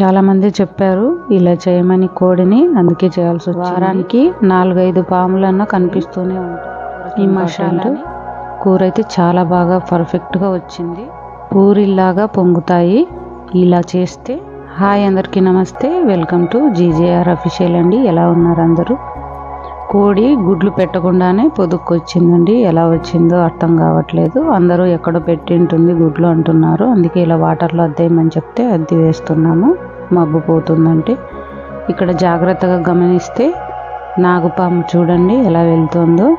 చాలామంది చెప్పారు ఇలా చేయమని కోడిని అందుకే చేయాల్సి. వారానికి నాలుగైదు పాములన్నా కనిపిస్తూనే ఉంటాయి. ఈ మసాలా కూర అయితే చాలా బాగా పర్ఫెక్ట్గా వచ్చింది. పూరిలాగా పొంగుతాయి. ఇలా చేస్తే హాయ్ అందరికీ నమస్తే. వెల్కమ్ టు జీజేఆర్ అఫీషియల్ అండి. ఎలా ఉన్నారు అందరూ? కోడి గుడ్లు పెట్టకుండానే పొదుక్కొచ్చిందండి. ఎలా వచ్చిందో అర్థం కావట్లేదు. అందరూ ఎక్కడో పెట్టి ఉంటుంది గుడ్లు అంటున్నారు. అందుకే ఇలా వాటర్లో అద్దేయమని చెప్తే అద్ది వేస్తున్నాము. మబ్బు పోతుందంటే. ఇక్కడ జాగ్రత్తగా గమనిస్తే నాగుపాము చూడండి ఎలా వెళ్తుందో.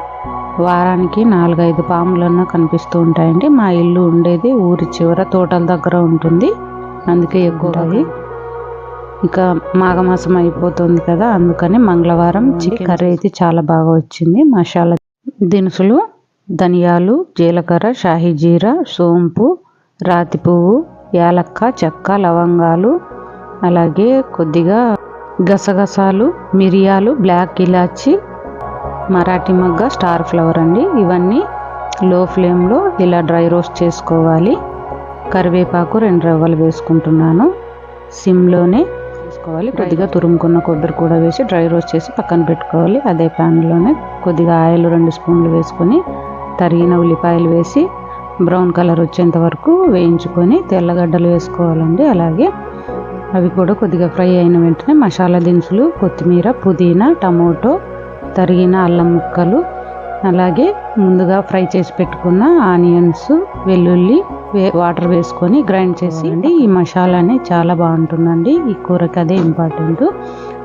వారానికి నాలుగైదు పాములన్నా కనిపిస్తూ ఉంటాయండి. మా ఇల్లు ఉండేది ఊరి చివర తోటల దగ్గర ఉంటుంది. అందుకే ఎక్కువ ఇక మాఘమాసం అయిపోతుంది కదా అందుకని మంగళవారం చికెన్ కర్రీ అయితే చాలా బాగా వచ్చింది. మసాలా దినుసులు ధనియాలు జీలకర్ర షాహీ జీరా సోంపు రాతి పువ్వు యాలక్క చెక్క లవంగాలు అలాగే కొద్దిగా గసగసాలు మిరియాలు బ్లాక్ ఇలాచి మరాఠీ మొగ్గ స్టార్ ఫ్లవర్ అండి. ఇవన్నీ లో ఫ్లేమ్లో ఇలా డ్రై రోస్ట్ చేసుకోవాలి. కరివేపాకు రెండు రవ్వలు వేసుకుంటున్నాను. సిమ్లోనే వేసుకోవాలి కొద్దిగా తురుముకున్న కొబ్బరి కూడా వేసి డ్రై రోస్ట్ చేసి పక్కన పెట్టుకోవాలి. అదే ప్యాన్లోనే కొద్దిగా ఆయిల్ రెండు స్పూన్లు వేసుకొని తరిగిన ఉల్లిపాయలు వేసి బ్రౌన్ కలర్ వచ్చేంత వరకు వేయించుకొని తెల్లగడ్డలు వేసుకోవాలండి. అలాగే అవి కూడా కొద్దిగా ఫ్రై అయిన వెంటనే మసాలా దినుసులు కొత్తిమీర పుదీనా టమోటో తరిగిన అల్లం ముక్కలు అలాగే ముందుగా ఫ్రై చేసి పెట్టుకున్న ఆనియన్స్ వెల్లుల్లి వాటర్ వేసుకొని గ్రైండ్ చేసి అండి ఈ మసాలాని చాలా బాగుంటుందండి. ఈ కూరకి అదే ఇంపార్టెంట్.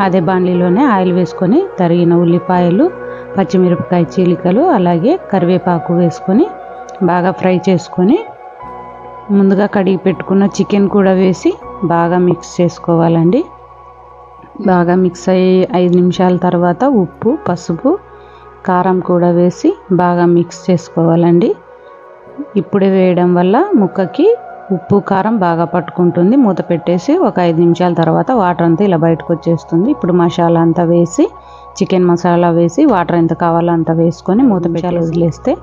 అదే బాండ్లీలోనే ఆయిల్ వేసుకొని తరిగిన ఉల్లిపాయలు పచ్చిమిరపకాయ చీలికలు అలాగే కరివేపాకు వేసుకొని బాగా ఫ్రై చేసుకొని ముందుగా కడిగి పెట్టుకున్న చికెన్ కూడా వేసి బాగా మిక్స్ చేసుకోవాలండి. బాగా మిక్స్ అయ్యి ఐదు నిమిషాల తర్వాత ఉప్పు పసుపు కారం కూడా వేసి బాగా మిక్స్ చేసుకోవాలండి. ఇప్పుడే వేయడం వల్ల ముక్కకి ఉప్పు కారం బాగా పట్టుకుంటుంది. మూత పెట్టేసి ఒక ఐదు నిమిషాల తర్వాత వాటర్ అంతా ఇలా బయటకు వచ్చేస్తుంది. ఇప్పుడు మసాలా అంతా వేసి చికెన్ మసాలా వేసి వాటర్ ఎంత కావాలో అంత వేసుకొని మూత పెట్టాలి వదిలేస్తే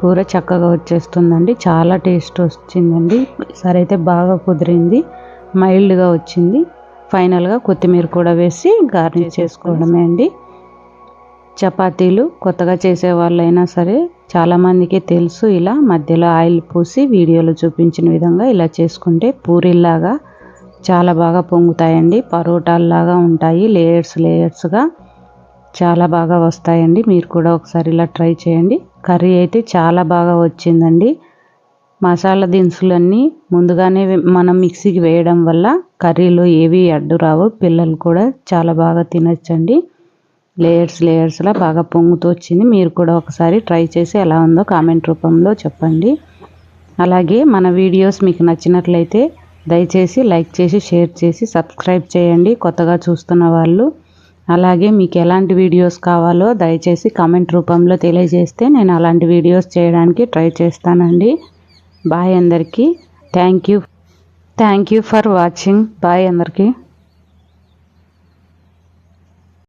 కూర చక్కగా వచ్చేస్తుందండి. చాలా టేస్ట్ వచ్చిందండి. సరే అయితే బాగా కుదిరింది. మైల్డ్గా వచ్చింది. ఫైనల్గా కొత్తిమీర కూడా వేసి గార్నిష్ చేసుకోవడమే అండి. చపాతీలు కొత్తగా చేసే వాళ్ళైనా సరే చాలామందికి తెలుసు ఇలా మధ్యలో ఆయిల్ పూసి వీడియోలో చూపించిన విధంగా ఇలా చేసుకుంటే పూరీలాగా చాలా బాగా పొంగుతాయండి. పరోటాల్లాగా ఉంటాయి. లేయర్స్ లేయర్స్గా చాలా బాగా వస్తాయండి. మీరు కూడా ఒకసారి ఇలా ట్రై చేయండి. కర్రీ అయితే చాలా బాగా వచ్చిందండి. మసాలా దినుసులన్నీ ముందుగానే మనం మిక్సీకి వేయడం వల్ల కర్రీలో ఏవి అడ్డు రావు. పిల్లలు కూడా చాలా బాగా తినచ్చండి. లేయర్స్ లేయర్స్లా బాగా పొంగుతూ వచ్చింది. మీరు కూడా ఒకసారి ట్రై చేసి ఎలా ఉందో కామెంట్ రూపంలో చెప్పండి. అలాగే మన వీడియోస్ మీకు నచ్చినట్లయితే దయచేసి లైక్ చేసి షేర్ చేసి సబ్స్క్రైబ్ చేయండి కొత్తగా చూస్తున్న వాళ్ళు. అలాగే మీకు ఎలాంటి వీడియోస్ కావాలో దయచేసి కామెంట్ రూపంలో తెలియజేస్తే నేను అలాంటి వీడియోస్ చేయడానికి ట్రై చేస్తానండి. బాయ్ అందరికీ. Thank you. Thank you for watching. Bye అందరికీ.